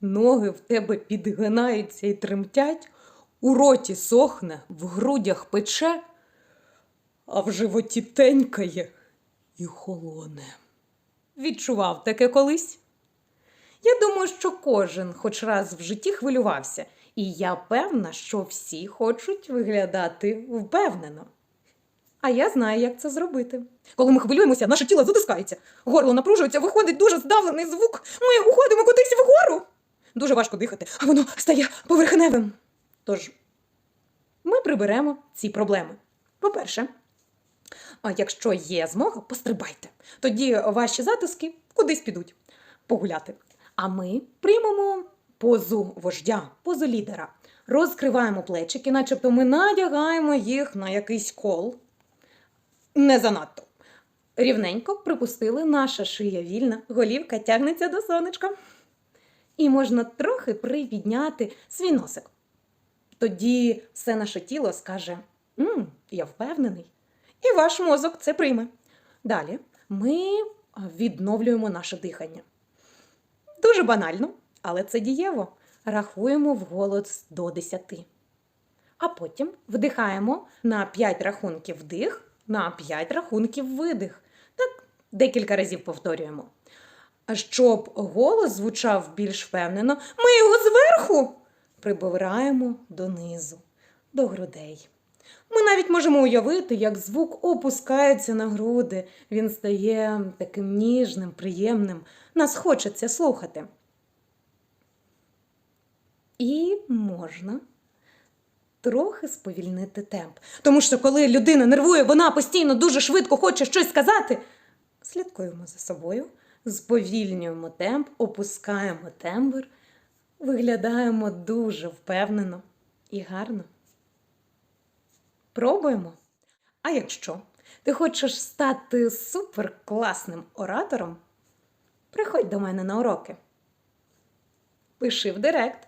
ноги в тебе підгинаються і тремтять, у роті сохне, в грудях пече, а в животі тенькає і холоне. Відчував таке колись? Я думаю, що кожен хоч раз в житті хвилювався, і я певна, що всі хочуть виглядати впевнено. А я знаю, як це зробити. Коли ми хвилюємося, наше тіло затискається, горло напружується, виходить дуже здавлений звук. Ми уходимо кудись вгору. Дуже важко дихати, а воно стає поверхневим. Тож ми приберемо ці проблеми. По-перше, якщо є змога, пострибайте. Тоді ваші затиски кудись підуть погуляти. А ми приймемо позу вождя, позу лідера. Розкриваємо плечики, начебто ми надягаємо їх на якийсь кол. Не занадто. Рівненько припустили, наша шия вільна, голівка тягнеться до сонечка. І можна трохи припідняти свій носик. Тоді все наше тіло скаже: «М, я впевнений. І ваш мозок це прийме. Далі ми відновлюємо наше дихання. Дуже банально, але це дієво. Рахуємо вголос до 10. А потім вдихаємо на 5 рахунків вдих, на 5 рахунків видих. Так декілька разів повторюємо. А щоб голос звучав більш впевнено, ми його зверху прибираємо донизу, до грудей. Ми навіть можемо уявити, як звук опускається на груди. Він стає таким ніжним, приємним. Нас хочеться слухати. І можна трохи сповільнити темп. Тому що, коли людина нервує, вона постійно дуже швидко хоче щось сказати. Слідкуємо за собою, сповільнюємо темп, опускаємо тембр, виглядаємо дуже впевнено і гарно. Пробуємо. А якщо ти хочеш стати суперкласним оратором, приходь до мене на уроки. Пиши в директ.